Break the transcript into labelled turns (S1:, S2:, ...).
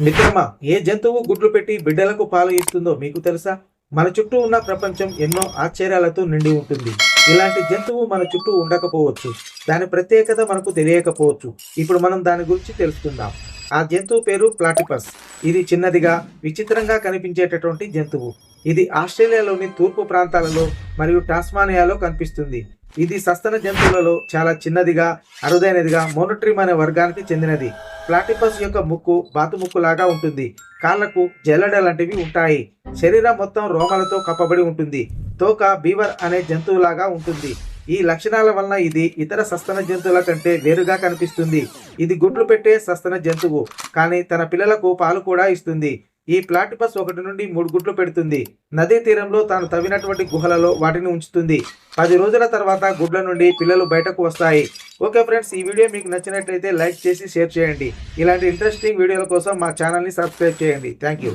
S1: మిత్రమా ఏ జంతువు గుడ్లు పెట్టి బిడ్డలకు పాలు ఇస్తుందో మీకు తెలుసా? మన చుట్టూ ఉన్న ప్రపంచం ఎన్నో ఆశ్చర్యాలతో నిండి ఉంటుంది. ఇలాంటి జంతువు మన చుట్టూ ఉండకపోవచ్చు. దాని ప్రత్యేకత మనకు తెలియకపోవచ్చు. ఇప్పుడు మనం దాని గురించి తెలుసుకుందాం. ఆ జంతువు పేరు ప్లాటిపస్. ఇది చిన్నదిగా విచిత్రంగా కనిపించేటటువంటి జంతువు. ఇది ఆస్ట్రేలియాలోని తూర్పు ప్రాంతాలలో మరియు టాస్మానియాలో కనిపిస్తుంది. ఇది సస్తన జంతువులలో చాలా చిన్నదిగా అరుదైనదిగా మోనోట్రిమ్ అనే వర్గానికి చెందినది. ప్లాటిపస్ యొక్క ముక్కు బాతు ముక్కు లాగా ఉంటుంది. కాళ్ళకు జల్లెడ లాంటివి ఉంటాయి. శరీరం మొత్తం రోమాలతో కప్పబడి ఉంటుంది. తోక బీవర్ అనే జంతువులాగా ఉంటుంది. ఈ లక్షణాల వలన ఇది ఇతర సస్తన జంతువుల కంటే వేరుగా కనిపిస్తుంది. ఇది గుడ్లు పెట్టే సస్తన జంతువు కానీ తన పిల్లలకు పాలు కూడా ఇస్తుంది. ఈ ప్లాటిపస్ ఒకటి నుండి మూడు గుడ్లు పెడుతుంది. నదీ తీరంలో తాను తవ్వినటువంటి గుహలలో వాటిని ఉంచుతుంది. పది రోజుల తర్వాత గుడ్ల నుండి పిల్లలు బయటకు వస్తాయి. ఓకే ఫ్రెండ్స్ ఈ వీడియో మీకు నచ్చినట్లయితే లైక్ చేసి షేర్ చేయండి. ఇలాంటి ఇంట్రెస్టింగ్ వీడియోల కోసం మా ఛానల్ని సబ్స్క్రైబ్ చేయండి. Thank you.